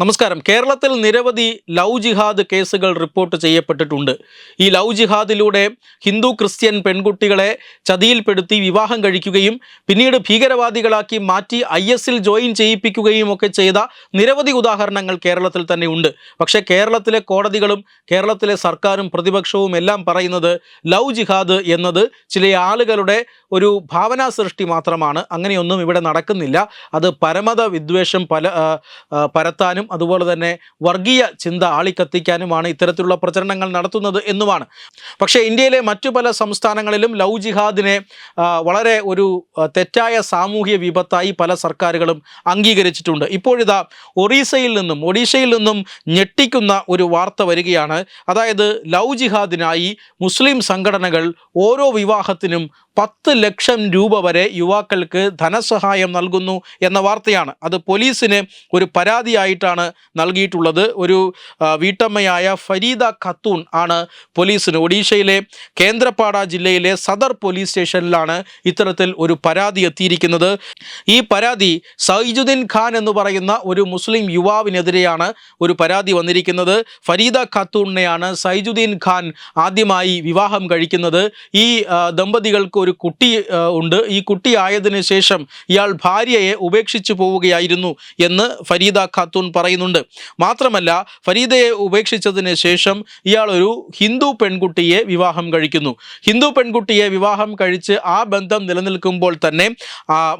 നമസ്കാരം. കേരളത്തിൽ നിരവധി ലവ് ജിഹാദ് കേസുകൾ റിപ്പോർട്ട് ചെയ്യപ്പെട്ടിട്ടുണ്ട്. ഈ ലവ് ജിഹാദിലൂടെ ഹിന്ദു ക്രിസ്ത്യൻ പെൺകുട്ടികളെ ചതിയിൽപ്പെടുത്തി വിവാഹം കഴിക്കുകയും പിന്നീട് ഭീകരവാദികളാക്കി മാറ്റി ഐ എസിൽ ജോയിൻ ചെയ്യിപ്പിക്കുകയും ഒക്കെ ചെയ്ത നിരവധി ഉദാഹരണങ്ങൾ കേരളത്തിൽ തന്നെ ഉണ്ട്. പക്ഷേ കേരളത്തിലെ കോടതികളും കേരളത്തിലെ സർക്കാരും പ്രതിപക്ഷവും എല്ലാം പറയുന്നത് ലവ് ജിഹാദ് എന്നത് ചില ആളുകളുടെ ഒരു ഭാവനാ സൃഷ്ടി മാത്രമാണ്. അങ്ങനെയൊന്നും ഇവിടെ നടക്കുന്നില്ല. അത് പരമത വിദ്വേഷം പല പരത്താനും അതുപോലെ തന്നെ വർഗീയ ചിന്ത ആളിക്കത്തിക്കാനുമാണ് ഇത്തരത്തിലുള്ള പ്രചരണങ്ങൾ നടത്തുന്നത് എന്നുമാണ്. പക്ഷേ ഇന്ത്യയിലെ മറ്റു പല സംസ്ഥാനങ്ങളിലും ലവ് ജിഹാദിനെ വളരെ ഒരു തെറ്റായ സാമൂഹ്യ വിപത്തായി പല സർക്കാരുകളും അംഗീകരിച്ചിട്ടുണ്ട്. ഇപ്പോഴിതാ ഒറീസയിൽ നിന്നും ഒഡീഷയിൽ നിന്നും ഞെട്ടിക്കുന്ന ഒരു വാർത്ത വരികയാണ്. അതായത് ലവ് ജിഹാദിനായി മുസ്ലിം സംഘടനകൾ ഓരോ വിവാഹത്തിനും പത്ത് ലക്ഷം രൂപ വരെ യുവാക്കൾക്ക് ധനസഹായം നൽകുന്നു എന്ന വാർത്തയാണ്. അത് പോലീസിന് ഒരു പരാതിയായിട്ടാണ് നൽകിയിട്ടുള്ളത്. ഒരു വീട്ടമ്മയായ ഫരീദ ഖത്തൂൺ ആണ് പോലീസിന് ഒഡീഷയിലെ കേന്ദ്രപ്പാട ജില്ലയിലെ സദർ പോലീസ് സ്റ്റേഷനിലാണ് ഇത്തരത്തിൽ ഒരു പരാതി എത്തിയിരിക്കുന്നത്. ഈ പരാതി സൈജുദ്ദീൻ ഖാൻ എന്ന് പറയുന്ന ഒരു മുസ്ലിം യുവാവിനെതിരെയാണ് ഒരു പരാതി വന്നിരിക്കുന്നത്. ഫരീദ ഖത്തൂണിനെയാണ് സൈജുദ്ദീൻ ഖാൻ ആദ്യമായി വിവാഹം കഴിക്കുന്നത്. ഈ ദമ്പതികൾക്ക് ഒരു കുട്ടി ഉണ്ട്. ഈ കുട്ടി ആയതിന് ശേഷം ഇയാൾ ഭാര്യയെ ഉപേക്ഷിച്ചു പോവുകയായിരുന്നു എന്ന് ഫരീദ ഖാത്തൂൺ പറയുന്നുണ്ട്. മാത്രമല്ല ഫരീദയെ ഉപേക്ഷിച്ചതിന് ശേഷം ഇയാൾ ഒരു ഹിന്ദു പെൺകുട്ടിയെ വിവാഹം കഴിക്കുന്നു. ഹിന്ദു പെൺകുട്ടിയെ വിവാഹം കഴിച്ച് ആ ബന്ധം നിലനിൽക്കുമ്പോൾ തന്നെ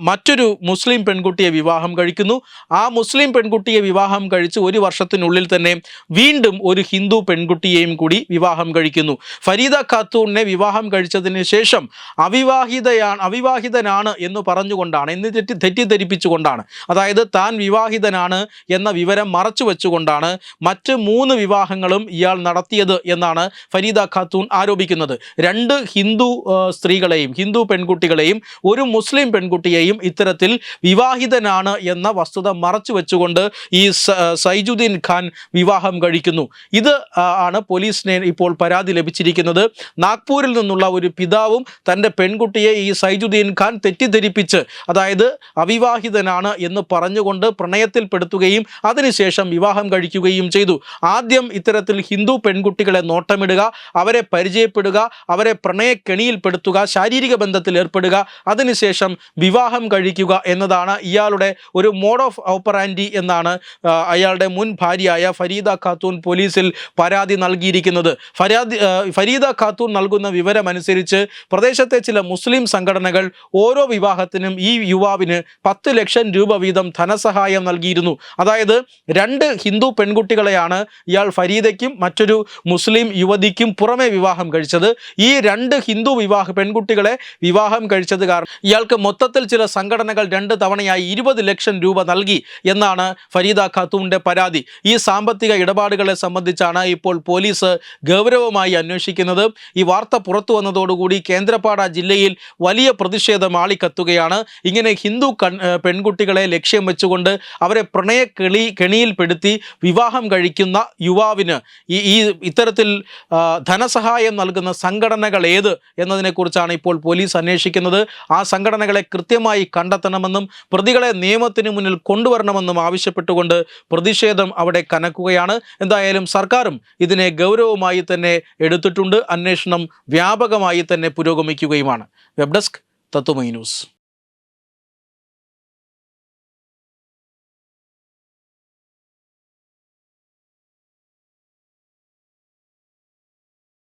മറ്റൊരു മുസ്ലിം പെൺകുട്ടിയെ വിവാഹം കഴിക്കുന്നു. ആ മുസ്ലിം പെൺകുട്ടിയെ വിവാഹം കഴിച്ച് ഒരു വർഷത്തിനുള്ളിൽ തന്നെ വീണ്ടും ഒരു ഹിന്ദു പെൺകുട്ടിയെയും കൂടി വിവാഹം കഴിക്കുന്നു. ഫരീദ ഖാത്തൂണിനെ വിവാഹം കഴിച്ചതിന് ശേഷം അവിവാഹിതയാണ് അവിവാഹിതനാണ് എന്ന് പറഞ്ഞുകൊണ്ടാണ് എന്ന് തെറ്റി തെറ്റിദ്ധരിപ്പിച്ചുകൊണ്ടാണ്. അതായത് താൻ വിവാഹിതനാണ് എന്ന വിവരം മറച്ചു വെച്ചുകൊണ്ടാണ് മറ്റ് മൂന്ന് വിവാഹങ്ങളും ഇയാൾ നടത്തിയത് എന്നാണ് ഫരീദ ഖാത്തൂൺ ആരോപിക്കുന്നത്. രണ്ട് ഹിന്ദു സ്ത്രീകളെയും ഹിന്ദു പെൺകുട്ടികളെയും ഒരു മുസ്ലിം പെൺകുട്ടിയെയും ഇത്തരത്തിൽ വിവാഹിതനാണ് എന്ന വസ്തുത മറച്ചു വെച്ചുകൊണ്ട് ഈ സൈജുദ്ദീൻ ഖാൻ വിവാഹം കഴിക്കുന്നു. ഇത് ആണ് പോലീസിനെ ഇപ്പോൾ പരാതി ലഭിച്ചിരിക്കുന്നത്. നാഗ്പൂരിൽ നിന്നുള്ള ഒരു പിതാവും തന്റെ പെൺകുട്ടിയെ ഈ സൈജുദ്ദീൻ ഖാൻ തെറ്റിദ്ധരിപ്പിച്ച് അതായത് അവിവാഹിതനാണ് എന്ന് പറഞ്ഞുകൊണ്ട് പ്രണയത്തിൽപ്പെടുത്തുകയും അതിനുശേഷം വിവാഹം കഴിക്കുകയും ചെയ്തു. ആദ്യം ഇത്തരത്തിൽ ഹിന്ദു പെൺകുട്ടികളെ നോട്ടമിടുക അവരെ പരിചയപ്പെടുക അവരെ പ്രണയക്കെണിയിൽപ്പെടുത്തുക ശാരീരിക ബന്ധത്തിൽ ഏർപ്പെടുക അതിനുശേഷം വിവാഹം കഴിക്കുക എന്നതാണ് ഇയാളുടെ ഒരു മോഡ് ഓഫ് ഓപ്പറാൻഡി എന്നാണ് അയാളുടെ മുൻ ഭാര്യയായ ഫരീദ ഖാത്തൂൺ പോലീസിൽ പരാതി നൽകിയിരിക്കുന്നത്. ഫരാദി ഫരീദ ഖാത്തൂൺ നൽകുന്ന വിവരമനുസരിച്ച് പ്രദേശത്തെ ചില മുസ്ലിം സംഘടനകൾ ഓരോ വിവാഹത്തിനും ഈ യുവാവിന് പത്ത് ലക്ഷം രൂപ വീതം ധനസഹായം നൽകിയിരുന്നു. അതായത് രണ്ട് ഹിന്ദു പെൺകുട്ടികളെയാണ് ഇയാൾ ഫരീദയ്ക്കും മറ്റൊരു മുസ്ലിം യുവതിക്കും പുറമെ വിവാഹം കഴിച്ചത്. ഈ രണ്ട് ഹിന്ദു വിവാഹ പെൺകുട്ടികളെ വിവാഹം കഴിച്ചത് കാരണം ഇയാൾക്ക് മൊത്തത്തിൽ ചില സംഘടനകൾ രണ്ട് തവണയായി ഇരുപത് ലക്ഷം രൂപ നൽകി എന്നാണ് ഫരീദ ഖാത്തൂണിന്റെ പരാതി. ഈ സാമ്പത്തിക ഇടപാടുകളെ സംബന്ധിച്ചാണ് ഇപ്പോൾ പോലീസ് ഗൗരവമായി അന്വേഷിക്കുന്നത്. ഈ വാർത്ത പുറത്തു വന്നതോടുകൂടി കേന്ദ്രപ്പാട ജില്ലയിൽ വലിയ പ്രതിഷേധം ആളിക്കത്തുകയാണ്. ഇങ്ങനെ ഹിന്ദു പെൺകുട്ടികളെ ലക്ഷ്യം വെച്ചുകൊണ്ട് അവരെ പ്രണയ കെളി കെണിയിൽപ്പെടുത്തി വിവാഹം കഴിക്കുന്ന യുവാവിന് ഈ ഈ ഇത്തരത്തിൽ ധനസഹായം നൽകുന്ന സംഘടനകൾ ഏത് എന്നതിനെക്കുറിച്ചാണ് ഇപ്പോൾ പോലീസ് അന്വേഷിക്കുന്നത്. ആ സംഘടനകളെ കൃത്യമായി കണ്ടെത്തണമെന്നും പ്രതികളെ നിയമത്തിന് മുന്നിൽ കൊണ്ടുവരണമെന്നും ആവശ്യപ്പെട്ടുകൊണ്ട് പ്രതിഷേധം അവിടെ കനക്കുകയാണ്. എന്തായാലും സർക്കാരും ഇതിനെ ഗൗരവമായി തന്നെ എടുത്തിട്ടുണ്ട്. അന്വേഷണം വ്യാപകമായി തന്നെ പുരോഗമിക്കുകയുമാണ്. Web desk Tathwamayi news.